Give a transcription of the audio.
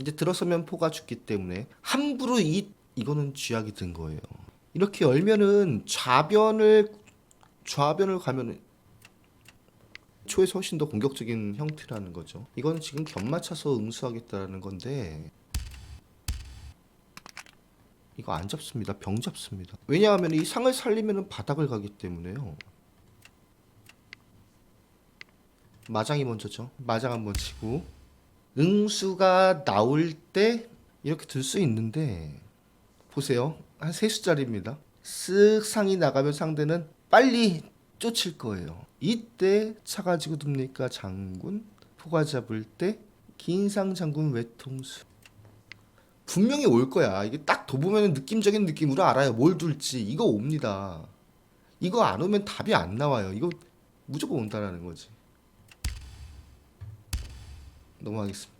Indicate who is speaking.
Speaker 1: 이제 들어서면 포가 죽기 때문에 함부로 이 이거는 쥐약이 든 거예요. 이렇게 열면은 좌변을 좌변을 가면은 초에서 훨씬 더 공격적인 형태라는 거죠. 이거는 지금 견 맞춰서 응수하겠다라는 건데 이거 안 잡습니다. 병 잡습니다. 왜냐하면 이 상을 살리면 바닥을 가기 때문에요. 마장이 먼저죠. 마장 한번 치고 응수가 나올 때 이렇게 들 수 있는데 보세요. 한세 수짜리입니다. 쓱 상이 나가면 상대는 빨리 쫓을 거예요. 이때 차 가지고 듭니까 장군? 포가 잡을 때 긴상 장군 외통수. 분명히 올 거야. 이게 딱 도보면 느낌적인 느낌으로 알아요. 뭘 둘지. 이거 옵니다. 이거 안 오면 답이 안 나와요. 이거 무조건 온다라는 거지. 넘어가겠습니다.